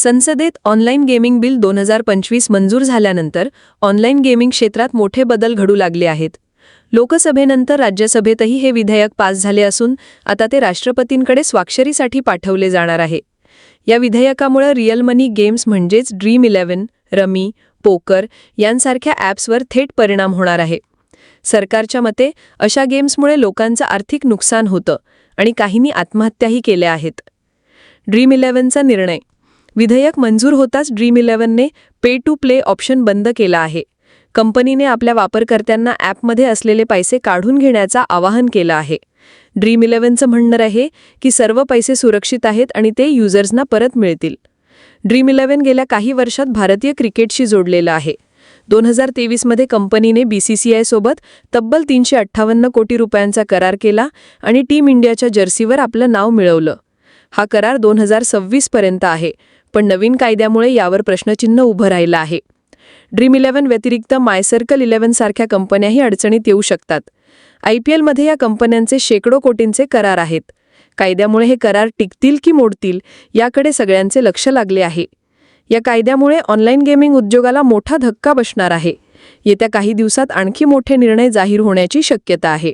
संसदेत online gaming bill दोन हजार पंचवीस मंजूर झाल्यानंतर ऑनलाईन गेमिंग क्षेत्रात मोठे बदल घडू लागले आहेत. लोकसभेनंतर राज्यसभेतही हे विधेयक पास झाले असून आता ते राष्ट्रपतींकडे स्वाक्षरीसाठी पाठवले जाणार आहे. या विधेयकामुळे रिअल मनी गेम्स म्हणजेच ड्रीम इलेव्हन रमी पोकर यांसारख्या ॲप्सवर थेट परिणाम होणार आहे. सरकारच्या मते अशा गेम्समुळे लोकांचं आर्थिक नुकसान होतं आणि काहींनी आत्महत्याही केल्या आहेत. ड्रीम इलेव्हनचा निर्णय विधेयक मंजूर होताच ड्रीम इलेव्हनने पे टू प्ले ऑप्शन बंद केला आहे. कंपनीने आपल्या वापरकर्त्यांना ॲपमध्ये असलेले पैसे काढून घेण्याचं आवाहन केलं आहे. ड्रीम इलेव्हनचं म्हणणं आहे की सर्व पैसे सुरक्षित आहेत आणि ते युजर्सना परत मिळतील. ड्रीम इलेव्हन गेल्या काही वर्षात भारतीय क्रिकेटशी जोडलेलं आहे. दोन हजार तेवीसमध्ये कंपनीने बी सी सी आयसोबत तब्बल तीनशे अठ्ठावन्न कोटी रुपयांचा करार केला आणि टीम इंडियाच्या जर्सीवर आपलं नाव मिळवलं. हा करार दोन हजार सव्वीसपर्यंत आहे. पण नवीन कायद्यामुळे यावर प्रश्नचिन्ह उभं राहिलं आहे. ड्रीम इलेव्हन व्यतिरिक्त मायसर्कल इलेव्हन सारख्या कंपन्याही अडचणीत येऊ शकतात. आय पी एलमध्ये या कंपन्यांचे शेकडो कोटींचे करार आहेत. कायद्यामुळे हे करार टिकतील की मोडतील याकडे सगळ्यांचे लक्ष लागले आहे. या कायद्यामुळे ऑनलाईन गेमिंग उद्योगाला मोठा धक्का बसणार आहे. येत्या काही दिवसात आणखी मोठे निर्णय जाहीर होण्याची शक्यता आहे.